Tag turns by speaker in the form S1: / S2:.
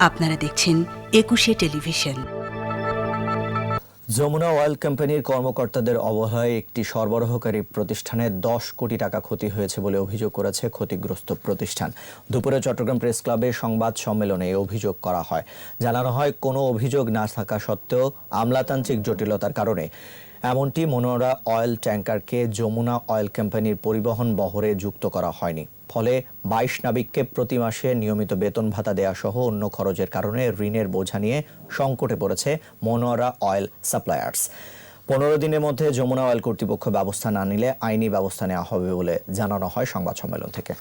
S1: আপনারা দেখছেন একুশে টেলিভিশন।
S2: যমুনা অয়েল কোম্পানির কর্মকর্তাদের অবহেলায় একটি সরবরাহকারী প্রতিষ্ঠানে দশ কোটি টাকা ক্ষতি হয়েছে বলে অভিযোগ করেছে ক্ষতিগ্রস্ত প্রতিষ্ঠান। দুপুরে চট্টগ্রাম প্রেস ক্লাবে সংবাদ সম্মেলনে অভিযোগ করা হয়। জানানো হয়, কোনো অভিযোগ না থাকা সত্ত্বেও আমলাতান্ত্রিক জটিলতার কারণে এমনটি মনোরা অয়েল ট্যাঙ্কারকে যমুনা অয়েল কোম্পানির পরিবহন বহরে যুক্ত করা হয়নি। ফলে বাইশ নাবিককে প্রতি মাসে নিয়মিত বেতন ভাতা দেওয়া সহ অন্য খরচের কারণে ঋণের বোঝা নিয়ে সংকটে পড়েছে মনোয়ারা অয়েল সাপ্লায়ার্স। পনেরো দিনের মধ্যে যমুনা অয়েল কর্তৃপক্ষ ব্যবস্থা না নিলে আইনি ব্যবস্থা নেওয়া হবে বলে জানানো হয় সংবাদ সম্মেলন থেকে।